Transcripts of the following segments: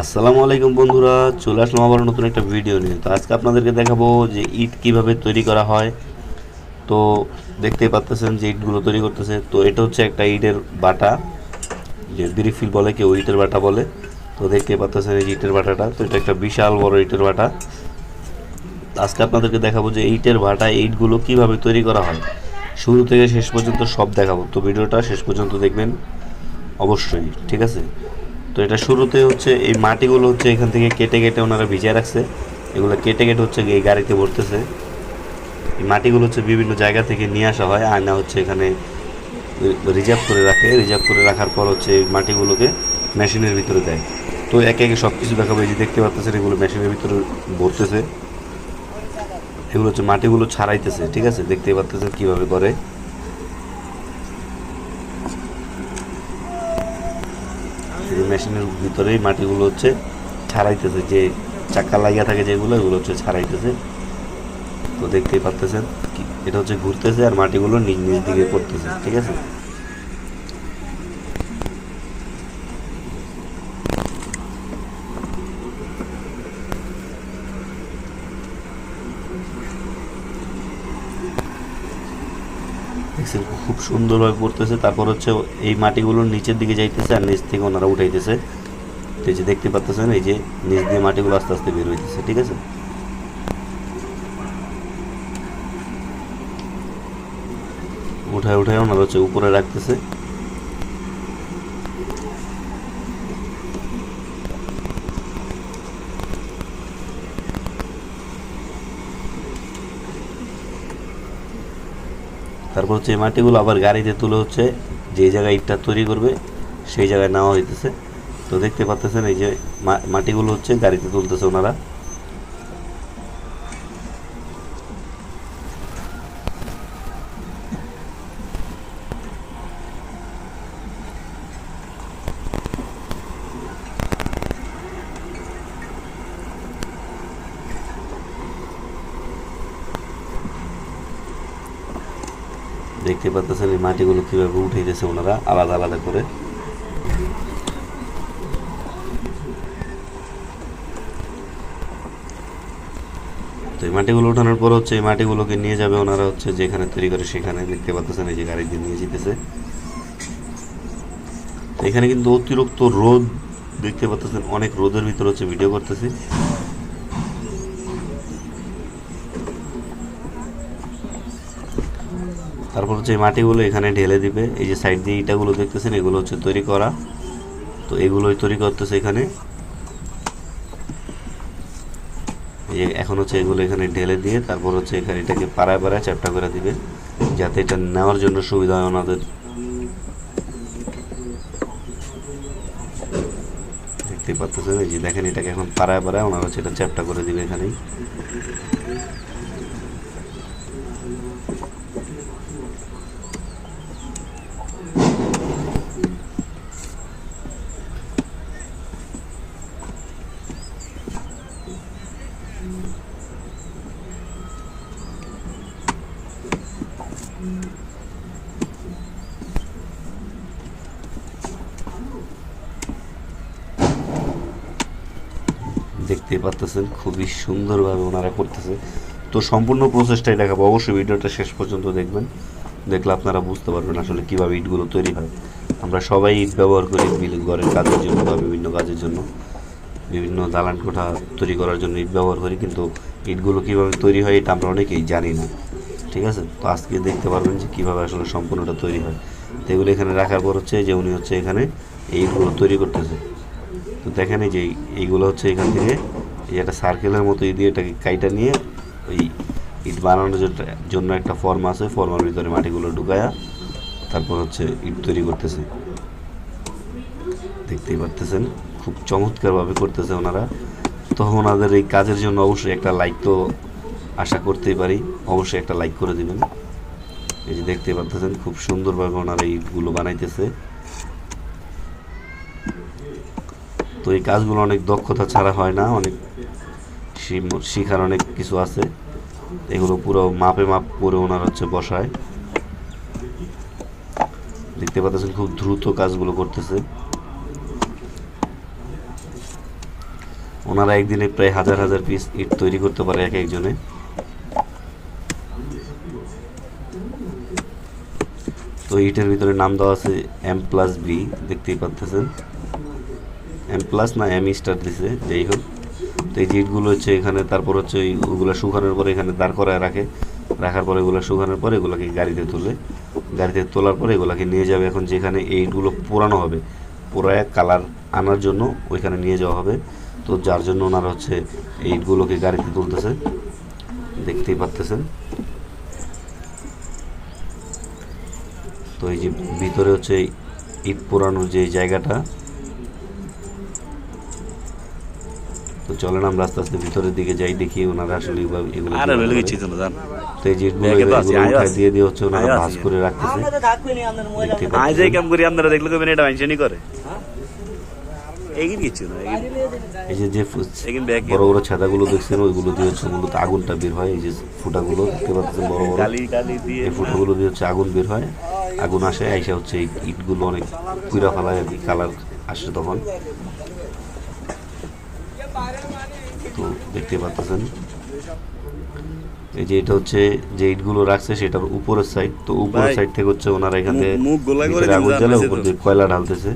আসসালামু আলাইকুম বন্ধুরা, চলে আসলাম আবার নতুন একটা ভিডিও নিয়ে। তো আজকে আপনাদেরকে দেখাবো যে ইট কীভাবে তৈরি করা হয়। তো দেখতেই পাচ্তেছেন যে ইটগুলো তৈরি করতেছে। তো এটা হচ্ছে একটা ইটের বাটা, যে বিরিফিল বলে, কেউ ইটের বাটা বলে। তো দেখতেই পাচ্তেছেন এই ইটের বাটাটা। তো এটা একটা বিশাল বড় ইটের বাটা। আজকে আপনাদেরকে দেখাবো যে ইটের ভাটা ইটগুলো কীভাবে তৈরি করা হয়। শুরু থেকে শেষ পর্যন্ত সব দেখাবো। তো ভিডিওটা শেষ পর্যন্ত দেখবেন অবশ্যই, ঠিক আছে? তো এটা শুরুতে হচ্ছে এই মাটিগুলো হচ্ছে এখান থেকে কেটে কেটে ওনারা ভিজিয়ে রাখছে। এগুলো কেটে কেটে হচ্ছে এই গাড়িতে ভরতেছে এই মাটিগুলো হচ্ছে বিভিন্ন জায়গা থেকে নিয়ে আসা হয়, আয়না হচ্ছে এখানে রিজার্ভ করে রাখে। রিজার্ভ করে রাখার পর হচ্ছে এই মাটিগুলোকে মেশিনের ভিতরে দেয়। তো একে একে সব কিছু দেখাবো। এই যে দেখতে পাচ্ছেন এগুলো মেশিনের ভিতরে ভরতেছে। এগুলো হচ্ছে মাটিগুলো ছাড়াইতেছে, ঠিক আছে? দেখতে পাচ্ছেন কীভাবে করে। মেশিনের ভিতরেই মাটিগুলো হচ্ছে ছাড়াইতেছে, যে চাকা লাগিয়া থাকে যেগুলো, এগুলো হচ্ছে ছাড়াইতেছে। তো দেখতেই পারতেছেন এটা হচ্ছে ঘুরতেছে আর মাটিগুলো নিজ নিজ দিকে পড়তেছে ঠিক আছে? দেখছেন, খুব সুন্দরভাবে পড়তেছে। তারপর হচ্ছে এই মাটিগুলো নিচের দিকে যাইতেছে আর নিচ থেকে ওনারা উঠাইতেছে। এই যে দেখতে পাচ্তেছেন, এই যে নিচ দিয়ে মাটিগুলো আস্তে আস্তে বের হইতেছে, ঠিক আছে? উঠায় উঠায় ওনারা হচ্ছে উপরে রাখতেছে। তারপর হচ্ছে এই মাটিগুলো আবার গাড়িতে তুলে হচ্ছে, যে জায়গায় ইটটা তৈরি করবে, সেই জায়গায় নেওয়া হইতেছে। তো দেখতে পাচ্তেছেন এই যে মাটিগুলো হচ্ছে গাড়িতে তুলতেছে ওনারা। দেখতে পাচ্তেছেন এই মাটিগুলো কীভাবে উঠাইতেছে ওনারা, আলাদা আলাদা করে। তো এই মাটিগুলো ওঠানোর পর হচ্ছে এই মাটিগুলোকে নিয়ে যাবে ওনারা হচ্ছে যেখানে তৈরি করে সেখানে দেখতে পাচ্ছেন এই যে গাড়ি নিয়ে যেতেছে। এখানে কিন্তু অতিরিক্ত রোদ দেখতে পাচ্ছেন অনেক রোদের ভিতর হচ্ছে ভিডিও করতেছি। তারপর হচ্ছে মাটিগুলো এখানে ঢেলে দিবে। এই যে সাইড দিয়ে ইটাগুলো দেখতেছেন, এগুলো হচ্ছে তৈরি করা। তো এগুলোই তৈরি করতেছে এখানে। এখন হচ্ছে এগুলো এখানে ঢেলে দিয়ে তারপর হচ্ছে এখানে এটাকে পাড়ায় পাড়ায় চ্যাপটা করে দিবে, যাতে এটা নেওয়ার জন্য সুবিধা হয় ওনাদের। দেখতে পাচ্ছেন, এই যে দেখেন এটাকে এখন পাড়ায় পাড়ায় ওনারা হচ্ছে এটা চ্যাপটা করে দিবে এখানেই। দেখতে পাচ্তেছেন খুবই সুন্দরভাবে ওনারা করতেছে। তো সম্পূর্ণ প্রসেসটাই দেখাবো। অবশ্যই ভিডিওটা শেষ পর্যন্ত দেখবেন। দেখলে আপনারা বুঝতে পারবেন আসলে কীভাবে ইটগুলো তৈরি হয়। আমরা সবাই ইট ব্যবহার করি বিল- ঘরের কাজের জন্য বা বিভিন্ন কাজের জন্য। বিভিন্ন দালান কোঠা তৈরি করার জন্য ইট ব্যবহার করি, কিন্তু ইটগুলো কীভাবে তৈরি হয় এটা আমরা অনেকেই জানি না। ঠিক আছে? তো আজকে দেখতে পারবেন যে কীভাবে আসলে সম্পূর্ণটা তৈরি হয়। তো এগুলো এখানে রাখার পর হচ্ছে যে উনি হচ্ছে এখানে এই ইটগুলো তৈরি করতেছে। তো দেখেন এই যে এইগুলো হচ্ছে এখান থেকে এই একটা সার্কেলের মতো এই দিয়ে এটাকে কাইটা নিয়ে ওই ইট বানানোর জন্য একটা ফর্ম আছে ফর্মের ভিতরে মাটিগুলো ঢুকায়া তারপর হচ্ছে ইট তৈরি করতেছে। দেখতেই পারতেছেন? খুব চমৎকারভাবে করতেছে ওনারা। তো ওনাদের এই কাজের জন্য অবশ্যই একটা লাইক তো আশা করতেই পারি। অবশ্যই একটা লাইক করে দিবেন। এই যে দেখতে পারতেছেন খুব সুন্দরভাবে ওনারা ইটগুলো বানাইতেছে। তো এই কাজগুলো অনেক দক্ষতা ছাড়া হয় না, অনেক শিখার অনেক কিছু আছে। এগুলো পুরো মাপে মাপ করে ওনার হচ্ছে বসায়। দেখতে পাচ্ছেন, খুব দ্রুত কাজগুলো করতেছে। ওনারা একদিনে প্রায় হাজার হাজার পিস ইট তৈরি করতে পারে এক একজনে তো ইটের ভিতরে নাম দেওয়া আছে এম প্লাস বি দেখতেই পাচ্ছেন এম প্লাস না এম স্টার দিছে, যাই হোক। তো এই যে ইটগুলো হচ্ছে এখানে, তারপর হচ্ছে ওই ওগুলো শুকানোর পরে এখানে দাঁড় করায় রাখে। রাখার পরে এগুলো শুকানোর পরে এগুলোকে গাড়িতে তুলে। গাড়িতে তোলার পরে এগুলোকে নিয়ে যাবে। এখন যেখানে এই ইটগুলো পোড়ানো হবে, পোড়ায় কালার আনার জন্য ওইখানে নিয়ে যাওয়া হবে। তো যার জন্য ওনারা হচ্ছে এই ইটগুলোকে গাড়িতে তুলতেছে। দেখতেই পাচ্তেছেন তো এই যে ভিতরে হচ্ছে ইট পোড়ানোর যে জায়গাটা তো চলেন আমরা আস্তে আস্তে ভিতরের দিকে যাই দেখি ওনারা আসলে এগুলো- আরে। তো এই। দিয়ে দিয়ে হচ্ছে ওনারা ভাঁজ করে রাখতেছে। কাম করি আপনারা দেখলে কবেন এটা করে? না এই যে যে বড় বড় ছাতাগুলো দেখছেন ওইগুলো দিয়ে হচ্ছে মূলত আগুনটা বের হয়। এই যে ফুটাগুলো দেখতে পাচ্ছেন বড় বড়। গালি গালি দিয়ে এই ফুটাগুলো দিয়ে হচ্ছে আগুন বের হয়। আগুন আসে আইসা হচ্ছে ইটগুলো অনেক কুইরা ফেলায় আর কি কালার আসে তখন। তো দেখতে পাচ্ছেন এই যে এটা হচ্ছে যে ইটগুলো রাখছে সেটার উপরের সাইড তো উপরের সাইড থেকে হচ্ছে ওনারা এখান থেকে আগুন জ্বালে উপর দিয়ে কয়লা ঢালতেছে।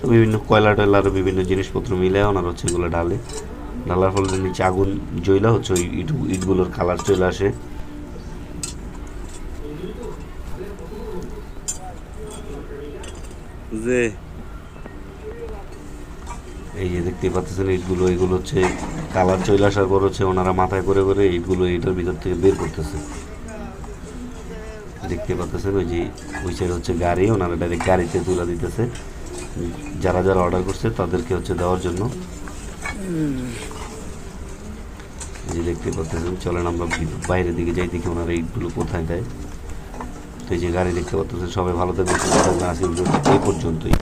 তো বিভিন্ন কয়লা টয়লা আরও বিভিন্ন জিনিসপত্র মিলে ওনারা হচ্ছে এগুলো ঢালে। ঢালার ফলে নিচে আগুন জ্বলা হচ্ছে ওই ইট ইটগুলোর কালার চলে আসে। যে এই যে দেখতে পাচ্ছেন, ইটগুলো, এগুলো হচ্ছে কালার চলে আসার পর হচ্ছে, ওনারা মাথায় করে করে ইটগুলো এটার ভিতর থেকে বের করতেছে। দেখতে পাচ্ছেন, ওই যে ওই সাইড হচ্ছে গাড়ি, ওনারা ডাইরেক্ট গাড়িতে তুলে দিতেছে। যারা যারা অর্ডার করছে, তাদেরকে হচ্ছে দেওয়ার জন্য। যে দেখতে পাচ্ছেন, চলেন আমরা বাইরের দিকে যাই, দেখি ওনারা ইটগুলো কোথায় দেয়। তো এই যে গাড়ি দেখতে পাচ্ছেন সবাই ভালো থাকবেন এই পর্যন্তই।